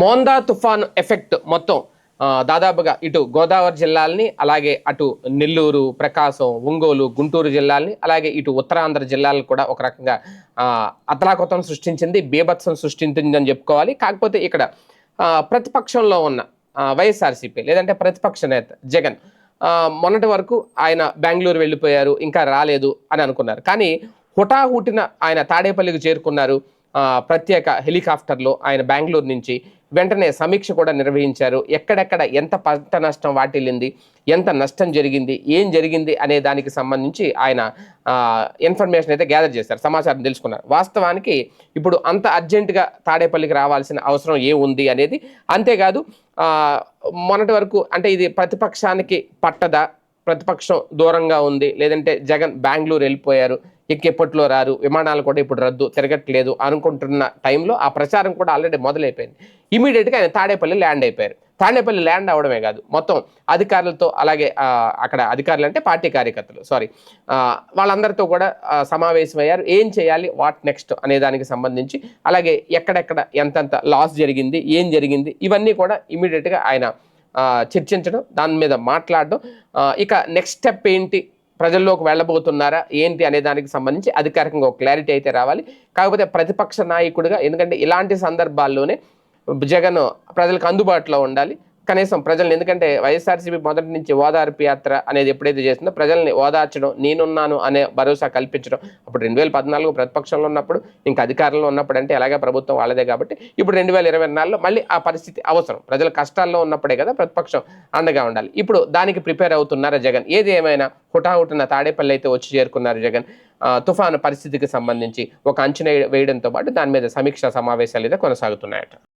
మోందా తుఫాన్ ఎఫెక్ట్ మొత్తం దాదాపుగా ఇటు గోదావరి జిల్లాలని అలాగే అటు నెల్లూరు ప్రకాశం ఒంగోలు గుంటూరు జిల్లాలని అలాగే ఇటు ఉత్తరాంధ్ర జిల్లాలను కూడా ఒక రకంగా అతలాకుతం సృష్టించింది బీభత్సం సృష్టించిందని చెప్పుకోవాలి. కాకపోతే ఇక్కడ ప్రతిపక్షంలో ఉన్న వైఎస్ఆర్సీపీ లేదంటే ప్రతిపక్ష నేత జగన్ మొన్నటి వరకు ఆయన బెంగళూరు వెళ్ళిపోయారు ఇంకా రాలేదు అని అనుకున్నారు. కానీ హుటాహుటిన ఆయన తాడేపల్లికి చేరుకున్నారు ప్రత్యేక హెలికాప్టర్లో ఆయన బెంగళూరు నుంచి. వెంటనే సమీక్ష కూడా నిర్వహించారు. ఎక్కడెక్కడ ఎంత పంట నష్టం వాటిల్లింది ఎంత నష్టం జరిగింది ఏం జరిగింది అనే దానికి సంబంధించి ఆయన ఇన్ఫర్మేషన్ అయితే గ్యాదర్ చేశారు సమాచారం తెలుసుకున్నారు. వాస్తవానికి ఇప్పుడు అంత అర్జెంటుగా తాడేపల్లికి రావాల్సిన అవసరం ఏముంది అనేది అంతేకాదు మొన్నటి వరకు అంటే ఇది ప్రతిపక్షానికి పట్టదా ప్రతిపక్షం దూరంగా ఉంది లేదంటే జగన్ బెంగళూరు వెళ్ళిపోయారు ఎక్కెప్పట్లో రారు విమానాలు కూడా ఇప్పుడు రద్దు తిరగట్లేదు అనుకుంటున్న టైంలో ఆ ప్రచారం కూడా ఆల్రెడీ మొదలైపోయింది. ఇమీడియట్గా ఆయన తాడేపల్లి ల్యాండ్ అయిపోయారు. తాడేపల్లి ల్యాండ్ అవడమే కాదు మొత్తం అధికారులతో అలాగే అక్కడ అధికారులు అంటే పార్టీ కార్యకర్తలు సారీ వాళ్ళందరితో కూడా సమావేశమయ్యారు. ఏం చేయాలి వాట్ నెక్స్ట్ అనే దానికి సంబంధించి అలాగే ఎక్కడెక్కడ ఎంతెంత లాస్ జరిగింది ఏం జరిగింది ఇవన్నీ కూడా ఇమీడియట్గా ఆయన చర్చించడం దాని మీద మాట్లాడడం ఇక నెక్స్ట్ స్టెప్ ఏంటి ప్రజల్లోకి వెళ్ళబోతున్నారా ఏంటి అనే దానికి సంబంధించి అధికారికంగా ఒక క్లారిటీ అయితే రావాలి. కాకపోతే ప్రతిపక్ష నాయకుడిగా ఎందుకంటే ఇలాంటి సందర్భాల్లోనే జగన్ ప్రజలకు అందుబాటులో ఉండాలి. కనీసం ప్రజల్ని ఎందుకంటే వైఎస్ఆర్సీపీ మొదటి నుంచి ఓదార్పు యాత్ర అనేది ఎప్పుడైతే చేసిందో ప్రజల్ని ఓదార్చడం నేనున్నాను అనే భరోసా కల్పించడం. అప్పుడు రెండు వేల పద్నాలుగు ప్రతిపక్షంలో ఉన్నప్పుడు ఇంకా అధికారంలో ఉన్నప్పుడు అంటే ఎలాగే ప్రభుత్వం వాళ్ళదే కాబట్టి ఇప్పుడు రెండు వేల ఇరవై నాలుగులో మళ్ళీ ఆ పరిస్థితి అవసరం. ప్రజలు కష్టాల్లో ఉన్నప్పుడే కదా ప్రతిపక్షం అండగా ఉండాలి. ఇప్పుడు దానికి ప్రిపేర్ అవుతున్నారా జగన్? ఏది ఏమైనా హుటాహుటిన తాడేపల్లి అయితే వచ్చి చేరుకున్నారు జగన్? తుఫాను పరిస్థితికి సంబంధించి ఒక అంచనా వేయడంతో పాటు దాని మీద సమీక్షా సమావేశాలు అయితే కొనసాగుతున్నాయట.